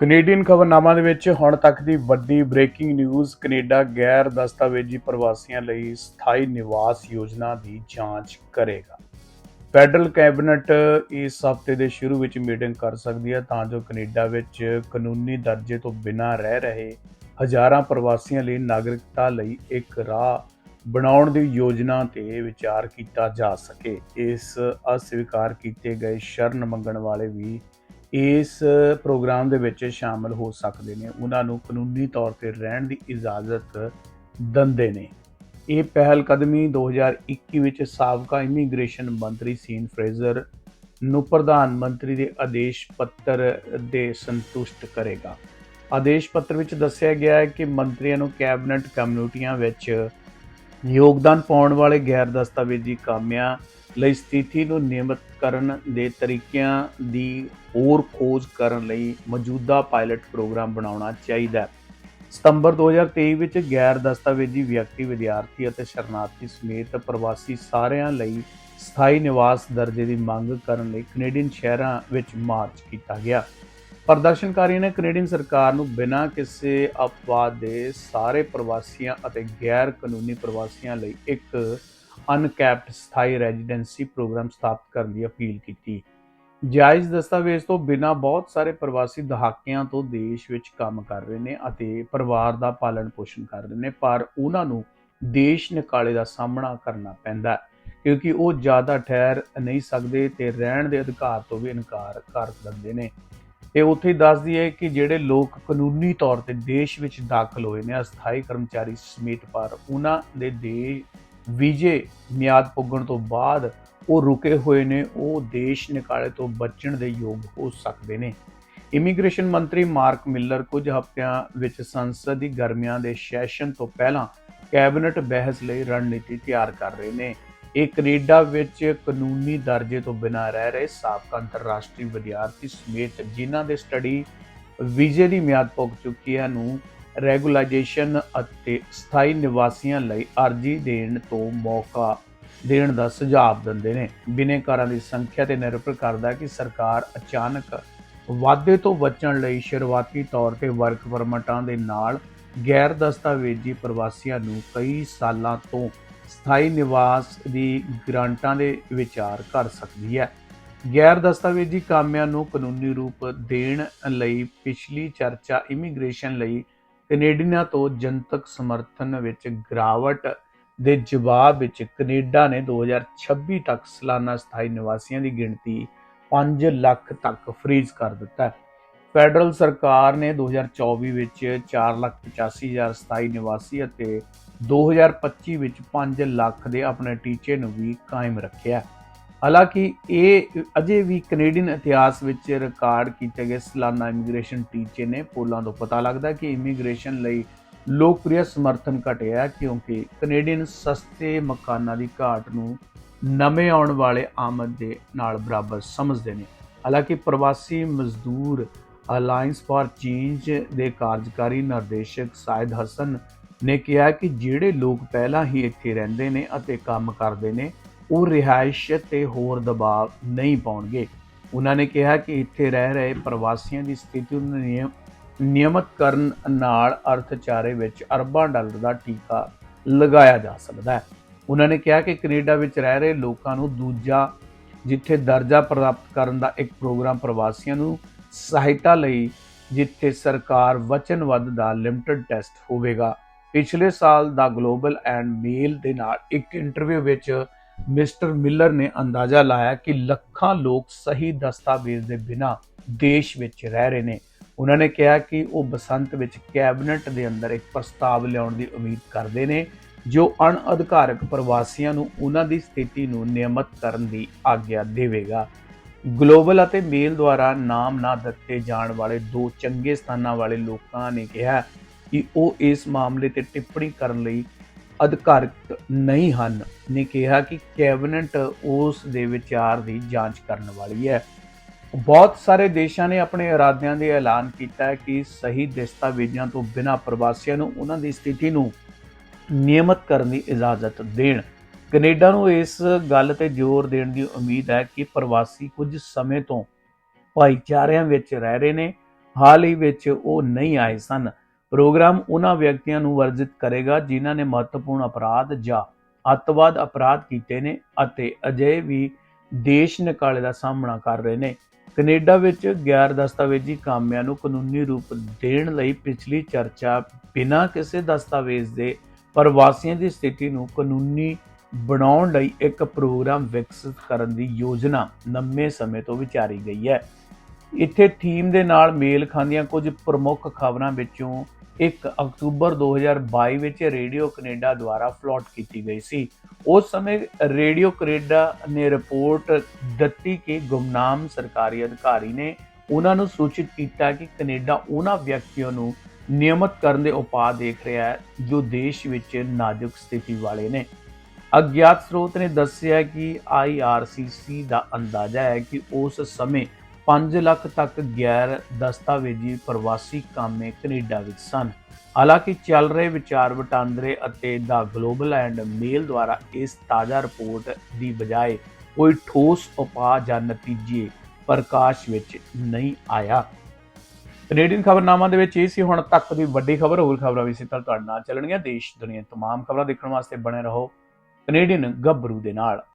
Canadian ਖਬਰਨਾਮਾ ਦੇ ਵਿੱਚ ਹੁਣ ਤੱਕ ਦੀ ਵੱਡੀ ਬ੍ਰੇਕਿੰਗ ਨਿਊਜ਼ ਕੈਨੇਡਾ ਗੈਰ ਦਸਤਾਵੇਜ਼ੀ ਪ੍ਰਵਾਸੀਆਂ ਲਈ ਸਥਾਈ ਨਿਵਾਸ ਯੋਜਨਾ ਦੀ ਜਾਂਚ ਕਰੇਗਾ। ਫੈਡਰਲ ਕੈਬਨਿਟ ਇਸ ਹਫ਼ਤੇ ਦੇ ਸ਼ੁਰੂ ਵਿੱਚ ਮੀਟਿੰਗ ਕਰ ਸਕਦੀ ਹੈ, ਤਾਂ ਜੋ ਕੈਨੇਡਾ ਵਿੱਚ ਕਾਨੂੰਨੀ ਦਰਜੇ ਤੋਂ ਬਿਨਾਂ ਰਹਿ ਰਹੇ ਹਜ਼ਾਰਾਂ ਪ੍ਰਵਾਸੀਆਂ ਲਈ ਨਾਗਰਿਕਤਾ ਲਈ ਇੱਕ ਰਾਹ ਬਣਾਉਣ ਦੀ ਯੋਜਨਾ ਤੇ ਵਿਚਾਰ ਕੀਤਾ ਜਾ ਸਕੇ। ਇਸ ਅਸਵੀਕਾਰ ਕੀਤੇ ਗਏ ਸ਼ਰਨ ਮੰਗਣ ਵਾਲੇ ਵੀ ਇਸ ਪ੍ਰੋਗਰਾਮ ਦੇ ਵਿੱਚ ਸ਼ਾਮਲ ਹੋ ਸਕਦੇ ਨੇ। ਉਹਨਾਂ ਨੂੰ ਕਾਨੂੰਨੀ ਤੌਰ ਤੇ ਰਹਿਣ ਦੀ ਇਜਾਜ਼ਤ ਦਿੰਦੇ ਨੇ। ਇਹ ਪਹਿਲ ਕਦਮੀ 2021 ਵਿੱਚ ਸਾਬਕਾ ਇਮੀਗ੍ਰੇਸ਼ਨ ਮੰਤਰੀ ਸੀਨ ਫਰੇਜ਼ਰ ਨੂੰ ਪ੍ਰਧਾਨ ਮੰਤਰੀ ਦੇ ਆਦੇਸ਼ ਪੱਤਰ ਦੇ ਸੰਤੁਸ਼ਟ ਕਰੇਗਾ। ਆਦੇਸ਼ ਪੱਤਰ ਵਿੱਚ ਦੱਸਿਆ ਗਿਆ ਹੈ ਕਿ ਮੰਤਰੀਆਂ ਨੂੰ ਕੈਬਨਿਟ ਕਮਿਊਨਿਟੀਆਂ ਵਿੱਚ ਯੋਗਦਾਨ ਪਾਉਣ ਵਾਲੇ ਗੈਰ ਦਸਤਾਵੇਜ਼ੀ ਕਾਮਿਆਂ ਲਈ ਸਥਿਤੀ ਨੂੰ ਨਿਯਮਤ ਕਰਨ ਦੇ ਤਰੀਕਿਆਂ ਦੀ ਹੋਰ ਖੋਜ ਕਰਨ ਲਈ ਮੌਜੂਦਾ ਪਾਇਲਟ ਪ੍ਰੋਗਰਾਮ ਬਣਾਉਣਾ ਚਾਹੀਦਾ ਹੈ। ਸਤੰਬਰ 2023 ਵਿੱਚ ਗੈਰ ਦਸਤਾਵੇਜ਼ੀ ਵਿਅਕਤੀ, ਵਿਦਿਆਰਥੀ ਅਤੇ ਸ਼ਰਨਾਰਥੀ ਸਮੇਤ ਪ੍ਰਵਾਸੀ ਸਾਰਿਆਂ ਲਈ ਸਥਾਈ ਨਿਵਾਸ ਦਰਜੇ ਦੀ ਮੰਗ ਕਰਨ ਲਈ ਕੈਨੇਡੀਅਨ ਸ਼ਹਿਰਾਂ ਵਿੱਚ ਮਾਰਚ ਕੀਤਾ ਗਿਆ। ਪ੍ਰਦਰਸ਼ਨਕਾਰੀਆਂ ਨੇ ਕੈਨੇਡੀਅਨ ਸਰਕਾਰ ਨੂੰ ਬਿਨਾਂ ਕਿਸੇ ਅਪਵਾਦ ਦੇ ਸਾਰੇ ਪ੍ਰਵਾਸੀਆਂ ਅਤੇ ਗੈਰ ਕਾਨੂੰਨੀ ਪ੍ਰਵਾਸੀਆਂ ਲਈ ਇੱਕ ਅਨਕੈਪਡ ਸਥਾਈ ਰੈਜ਼ੀਡੈਂਸੀ ਪ੍ਰੋਗਰਾਮ ਸਥਾਪਿਤ ਕਰਨ ਦੀ ਅਪੀਲ ਕੀਤੀ। ਜਾਇਜ਼ ਦਸਤਾਵੇਜ਼ ਤੋਂ ਬਿਨਾਂ ਬਹੁਤ ਸਾਰੇ ਪ੍ਰਵਾਸੀ ਦਹਾਕਿਆਂ ਤੋਂ ਦੇਸ਼ ਵਿੱਚ ਕੰਮ ਕਰ ਰਹੇ ਨੇ ਅਤੇ ਪਰਿਵਾਰ ਦਾ ਪਾਲਣ ਪੋਸ਼ਣ ਕਰ ਰਹੇ ਨੇ, ਪਰ ਉਹਨਾਂ ਨੂੰ ਦੇਸ਼ ਨਿਕਾਲੇ ਦਾ ਸਾਹਮਣਾ ਕਰਨਾ ਪੈਂਦਾ ਕਿਉਂਕਿ ਉਹ ਜ਼ਿਆਦਾ ਠਹਿਰ ਨਹੀਂ ਸਕਦੇ ਤੇ ਰਹਿਣ ਦੇ ਅਧਿਕਾਰ ਤੋਂ ਵੀ ਇਨਕਾਰ ਕਰ ਦਿੰਦੇ ਨੇ। ਇਹ ਉੱਥੇ ਹੀ ਦੱਸਦੀ ਹੈ ਕਿ ਜਿਹੜੇ ਲੋਕ ਕਾਨੂੰਨੀ ਤੌਰ ਤੇ ਦੇਸ਼ ਵਿੱਚ ਦਾਖਲ ਹੋਏ ਨੇ, ਅਸਥਾਈ ਕਰਮਚਾਰੀ ਸਮੇਤ, ਪਰ ਉਹਨਾਂ ਦੇ ਦੇ ਵੀਜ਼ੇ ਮਿਆਦ ਪੁੱਗਣ ਤੋਂ ਬਾਅਦ ਉਹ ਰੁਕੇ ਹੋਏ ਨੇ, ਉਹ ਦੇਸ਼ ਨਿਕਾਲੇ ਤੋਂ ਬਚਣ ਦੇ ਯੋਗ ਹੋ ਸਕਦੇ ਨੇ। ਇਮੀਗ੍ਰੇਸ਼ਨ ਮੰਤਰੀ ਮਾਰਕ ਮਿਲਰ ਕੁਝ ਹਫ਼ਤਿਆਂ ਵਿੱਚ ਸੰਸਦ ਦੀ ਗਰਮੀਆਂ ਦੇ ਸੈਸ਼ਨ ਤੋਂ ਪਹਿਲਾਂ ਕੈਬਨਿਟ ਬਹਿਸ ਲਈ ਰਣਨੀਤੀ ਤਿਆਰ ਕਰ ਰਹੇ ਨੇ। ਇਹ ਕੈਨੇਡਾ ਵਿੱਚ ਕਾਨੂੰਨੀ ਦਰਜੇ ਤੋਂ ਬਿਨਾਂ ਰਹਿ ਰਹੇ ਸਾਬਕਾ ਅੰਤਰਰਾਸ਼ਟਰੀ ਵਿਦਿਆਰਥੀ ਸਮੇਤ ਜਿਨ੍ਹਾਂ ਦੇ ਸਟੱਡੀ ਵੀਜ਼ੇ ਦੀ ਮਿਆਦ ਪੁੱਗ ਚੁੱਕੀ ਹੈ ਨੂੰ ਰੈਗੂਲਾਈਜੇਸ਼ਨ ਅਤੇ ਸਥਾਈ ਨਿਵਾਸੀਆਂ ਲਈ ਅਰਜ਼ੀ ਦੇਣ ਤੋਂ ਮੌਕਾ ਦੇਣ ਦਾ ਸੁਝਾਅ ਦਿੰਦੇ ਨੇ। ਬਿਨੇਕਾਰਾਂ ਦੀ ਸੰਖਿਆ ਤੇ ਨਿਰਭਰ ਕਰਦਾ ਕਿ ਸਰਕਾਰ ਅਚਾਨਕ ਵਾਧੇ ਤੋਂ ਬਚਣ ਲਈ ਸ਼ੁਰੂਆਤੀ ਤੌਰ ਤੇ ਵਰਕ ਪਰਮਿਟਾਂ ਦੇ ਨਾਲ ਗੈਰ ਦਸਤਾਵੇਜ਼ੀ ਪ੍ਰਵਾਸੀਆਂ ਨੂੰ ਕਈ ਸਾਲਾਂ ਤੋਂ ਸਥਾਈ ਨਿਵਾਸ ਦੀ ਗ੍ਰਾਂਟਾਂ ਦੇ ਵਿਚਾਰ ਕਰ ਸਕਦੀ ਹੈ। ਗੈਰ ਦਸਤਾਵੇਜ਼ੀ ਕਾਮਿਆਂ ਨੂੰ ਕਾਨੂੰਨੀ ਰੂਪ ਦੇਣ ਲਈ ਪਿਛਲੀ ਚਰਚਾ ਇਮੀਗ੍ਰੇਸ਼ਨ ਲਈ ਕੈਨੇਡੀਅਨਾਂ ਤੋਂ ਜਨਤਕ ਸਮਰਥਨ ਵਿੱਚ ਗਿਰਾਵਟ ਦੇ ਜਵਾਬ ਵਿੱਚ ਕੈਨੇਡਾ ਨੇ 2026 ਤੱਕ ਸਾਲਾਨਾ ਸਥਾਈ ਨਿਵਾਸੀਆਂ ਦੀ ਗਿਣਤੀ 5 ਲੱਖ ਤੱਕ ਫ੍ਰੀਜ਼ ਕਰ ਦਿੱਤਾ ਹੈ। ਫੈਡਰਲ ਸਰਕਾਰ ਨੇ 2024 ਵਿੱਚ 485000 ਸਥਾਈ ਨਿਵਾਸੀ ਅਤੇ 2025 ਵਿੱਚ 5 ਲੱਖ ਦੇ ਆਪਣੇ ਟੀਚੇ ਨੂੰ ਵੀ ਕਾਇਮ ਰੱਖਿਆ ਹਾਲਾਂਕਿ ਇਹ ਅਜੇ ਵੀ ਕੈਨੇਡੀਅਨ ਇਤਿਹਾਸ ਵਿੱਚ ਰਿਕਾਰਡ ਕੀਤੇ ਗਏ ਸਾਲਾਨਾ ਇਮੀਗ੍ਰੇਸ਼ਨ ਟੀਚੇ ਨੇ। ਪੋਲਾਂ ਤੋਂ ਪਤਾ ਲੱਗਦਾ ਕਿ ਇਮੀਗ੍ਰੇਸ਼ਨ ਲਈ ਲੋਕਪ੍ਰਿਯ ਸਮਰਥਨ ਘਟਿਆ ਕਿਉਂਕਿ ਕੈਨੇਡੀਅਨ ਸਸਤੇ ਮਕਾਨਾਂ ਦੀ ਘਾਟ ਨੂੰ ਨਵੇਂ ਆਉਣ ਵਾਲੇ ਆਮਦ ਦੇ ਨਾਲ ਬਰਾਬਰ ਸਮਝਦੇ ਨੇ। ਹਾਲਾਂਕਿ ਪ੍ਰਵਾਸੀ ਮਜ਼ਦੂਰ ਅਲਾਈਅੰਸ ਫਾਰ ਚੇਂਜ ਦੇ ਕਾਰਜਕਾਰੀ ਨਿਰਦੇਸ਼ਕ ਸਾਇਦ ਹਸਨ ਨੇ ਕਿਹਾ ਕਿ ਜਿਹੜੇ ਲੋਕ ਪਹਿਲਾਂ ਹੀ ਇੱਥੇ ਰਹਿੰਦੇ ਨੇ ਅਤੇ ਕੰਮ ਕਰਦੇ ਨੇ ਉਹ ਰਿਹਾਇਸ਼ ਤੇ ਹੋਰ ਦਬਾਅ ਨਹੀਂ ਪਾਉਣਗੇ। ਉਹਨਾਂ ਨੇ ਕਿਹਾ ਕਿ ਇੱਥੇ ਰਹਿ ਰਹੇ ਪ੍ਰਵਾਸੀਆਂ ਦੀ ਸਥਿਤੀ ਨੂੰ ਨਿਯਮ, ਨਿਯਮਤ ਕਰਨ ਨਾਲ ਅਰਥਚਾਰੇ ਵਿੱਚ ਅਰਬਾਂ ਡਾਲਰ ਦਾ ਟੀਕਾ ਲਗਾਇਆ ਜਾ ਸਕਦਾ ਹੈ। ਉਹਨਾਂ ਨੇ ਕਿਹਾ ਕਿ ਕੈਨੇਡਾ ਵਿੱਚ ਰਹਿ ਰਹੇ ਲੋਕਾਂ ਨੂੰ ਦੂਜਾ, ਜਿੱਥੇ ਦਰਜਾ ਪ੍ਰਾਪਤ ਕਰਨ ਦਾ ਇੱਕ ਪ੍ਰੋਗਰਾਮ ਪ੍ਰਵਾਸੀਆਂ ਨੂੰ ਸਹਾਇਤਾ ਲਈ, ਜਿੱਥੇ ਸਰਕਾਰ ਵਚਨਬੱਧ ਦਾ ਲਿਮਟਿਡ ਟੈਸਟ ਹੋਵੇਗਾ। ਪਿਛਲੇ ਸਾਲ ਦਾ ਗਲੋਬਲ ਐਂਡ ਮੇਲ ਦੇ ਨਾਲ ਇੱਕ ਇੰਟਰਵਿਊ ਵਿੱਚ ਮਿਸਟਰ ਮਿਲਰ ਨੇ ਅੰਦਾਜ਼ਾ ਲਾਇਆ ਕਿ ਲੱਖਾਂ ਲੋਕ ਸਹੀ ਦਸਤਾਵੇਜ਼ ਦੇ ਬਿਨਾਂ ਦੇਸ਼ ਵਿੱਚ ਰਹਿ ਰਹੇ ਨੇ। ਉਹਨਾਂ ਨੇ ਕਿਹਾ ਕਿ ਉਹ ਬਸੰਤ ਵਿੱਚ ਕੈਬਨਿਟ ਦੇ ਅੰਦਰ ਇੱਕ ਪ੍ਰਸਤਾਵ ਲਿਆਉਣ ਦੀ ਉਮੀਦ ਕਰਦੇ ਨੇ, ਜੋ ਅਣਅਧਿਕਾਰਕ ਪ੍ਰਵਾਸੀਆਂ ਨੂੰ ਉਹਨਾਂ ਦੀ ਸਥਿਤੀ ਨੂੰ ਨਿਯਮਤ ਕਰਨ ਦੀ ਆਗਿਆ ਦੇਵੇਗਾ। ਗਲੋਬਲ ਅਤੇ ਮੇਲ ਦੁਆਰਾ ਨਾਮ ਨਾ ਦਿੱਤੇ ਜਾਣ ਵਾਲੇ ਦੋ ਚੰਗੇ ਸਥਾਨਾਂ ਵਾਲੇ ਲੋਕਾਂ ਨੇ ਕਿਹਾ ਕਿ ਉਹ ਇਸ ਮਾਮਲੇ ਤੇ ਟਿੱਪਣੀ ਕਰਨ ਲਈ ਅਧਿਕਾਰਤ ਨਹੀਂ ਹਨ, ਨੇ ਕਿਹਾ ਕਿ ਕੈਬਨਿਟ ਉਸ ਦੇ ਵਿਚਾਰ ਦੀ ਜਾਂਚ ਕਰਨ ਵਾਲੀ ਹੈ। ਬਹੁਤ ਸਾਰੇ ਦੇਸ਼ਾਂ ਨੇ ਆਪਣੇ ਇਰਾਦਿਆਂ ਦੇ ਐਲਾਨ ਕੀਤਾ ਹੈ ਕਿ ਸਹੀ ਦਸਤਾਵੇਜ਼ਾਂ ਤੋਂ ਬਿਨਾਂ ਪ੍ਰਵਾਸੀਆਂ ਨੂੰ ਉਹਨਾਂ ਦੀ ਸਥਿਤੀ ਨੂੰ ਨਿਯਮਤ ਕਰਨ ਦੀ ਇਜਾਜ਼ਤ ਦੇਣ। ਕੈਨੇਡਾ ਨੂੰ ਇਸ ਗੱਲ ਤੇ ਜ਼ੋਰ ਦੇਣ ਦੀ ਉਮੀਦ ਹੈ ਕਿ ਪ੍ਰਵਾਸੀ ਕੁਝ ਸਮੇਂ ਤੋਂ ਭਾਈਚਾਰਿਆਂ ਵਿੱਚ ਰਹਿ ਰਹੇ ਨੇ, ਹਾਲ ਹੀ ਵਿੱਚ ਉਹ ਨਹੀਂ ਆਏ ਸਨ। ਪ੍ਰੋਗਰਾਮ ਉਹਨਾਂ ਵਿਅਕਤੀਆਂ ਨੂੰ ਵਰਜਿਤ ਕਰੇਗਾ ਜਿਨ੍ਹਾਂ ਨੇ ਮਹੱਤਵਪੂਰਨ ਅਪਰਾਧ ਜਾਂ ਅੱਤਵਾਦ ਅਪਰਾਧ ਕੀਤੇ ਨੇ ਅਤੇ ਅਜੇ ਵੀ ਦੇਸ਼ ਨਿਕਾਲੇ ਦਾ ਸਾਹਮਣਾ ਕਰ ਰਹੇ ਨੇ। ਕੈਨੇਡਾ ਵਿੱਚ ਗੈਰ ਦਸਤਾਵੇਜ਼ੀ ਕਾਮਿਆਂ ਨੂੰ ਕਾਨੂੰਨੀ ਰੂਪ ਦੇਣ ਲਈ ਪਿਛਲੀ ਚਰਚਾ ਬਿਨਾਂ ਕਿਸੇ ਦਸਤਾਵੇਜ਼ ਦੇ ਪ੍ਰਵਾਸੀਆਂ ਦੀ ਸਥਿਤੀ ਨੂੰ ਕਾਨੂੰਨੀ ਬਣਾਉਣ ਲਈ ਇੱਕ ਪ੍ਰੋਗਰਾਮ ਵਿਕਸਿਤ ਕਰਨ ਦੀ ਯੋਜਨਾ ਲੰਮੇ ਸਮੇਂ ਤੋਂ ਵਿਚਾਰੀ ਗਈ ਹੈ। ਇੱਥੇ ਥੀਮ ਦੇ ਨਾਲ ਮੇਲ ਖਾਂਦੀਆਂ ਕੁਝ ਪ੍ਰਮੁੱਖ ਖਬਰਾਂ ਵਿੱਚੋਂ 1 ਅਕਤੂਬਰ 2022 ਵਿੱਚ ਰੇਡੀਓ ਕੈਨੇਡਾ ਦੁਆਰਾ ਫਲੋਟ ਕੀਤੀ ਗਈ ਸੀ। ਉਸ ਸਮੇਂ ਰੇਡੀਓ ਕੈਨੇਡਾ ਨੇ ਰਿਪੋਰਟ ਦਿੱਤੀ ਕਿ ਗੁੰਮਨਾਮ ਸਰਕਾਰੀ ਅਧਿਕਾਰੀ ਨੇ ਉਹਨਾਂ ਨੂੰ ਸੂਚਿਤ ਕੀਤਾ ਕਿ ਕੈਨੇਡਾ ਉਹਨਾਂ ਵਿਅਕਤੀਆਂ ਨੂੰ ਨਿਯਮਤ ਕਰਨ ਦੇ ਉਪਾਅ ਦੇਖ ਰਿਹਾ ਹੈ, ਜੋ ਦੇਸ਼ ਵਿੱਚ ਨਾਜ਼ੁਕ ਸਥਿਤੀ ਵਾਲੇ ਨੇ। ਅਗਿਆਤ ਸਰੋਤ ਨੇ ਦੱਸਿਆ ਕਿ IRCC ਦਾ ਅੰਦਾਜ਼ਾ ਹੈ ਕਿ ਉਸ ਸਮੇਂ 5 ਲੱਖ ਤੱਕ ਗੈਰ ਦਸਤਾਵੇਜ਼ੀ ਪ੍ਰਵਾਸੀ ਕਾਮੇ ਕੈਨੇਡਾ ਵਿੱਚ ਸਨ। ਹਾਲਾਂਕਿ ਚੱਲ ਰਹੇ ਵਿਚਾਰ ਵਟਾਂਦਰੇ ਅਤੇ ਦਾ ਗਲੋਬਲ ਐਂਡ ਮੇਲ ਦੁਆਰਾ ਇਸ ਤਾਜ਼ਾ ਰਿਪੋਰਟ ਦੀ ਬਜਾਏ ਕੋਈ ਠੋਸ ਉਪਾਅ ਜਾਂ ਨਤੀਜੇ ਪ੍ਰਕਾਸ਼ ਵਿੱਚ ਨਹੀਂ ਆਇਆ। ਕੈਨੇਡੀਅਨ ਖਬਰਨਾਮਾ ਦੇ ਵਿੱਚ ਇਹ ਸੀ, ਹੁਣ ਤੱਕ ਦੀ ਵੱਡੀ ਖਬਰ, ਹੋਰ ਖਬਰਾਂ ਵੀ ਇਸੇ ਤਰ੍ਹਾਂ ਤੁਹਾਡੇ ਨਾਲ ਚੱਲਣਗੀਆਂ। ਦੇਸ਼ ਦੁਨੀਆ ਤਮਾਮ ਖਬਰਾਂ ਦੇਖਣ ਵਾਸਤੇ ਬਣੇ ਰਹੋ। ਕੈਨੇਡੀਅਨ ਗੱਭਰੂ ਦੇ ਨਾਲ।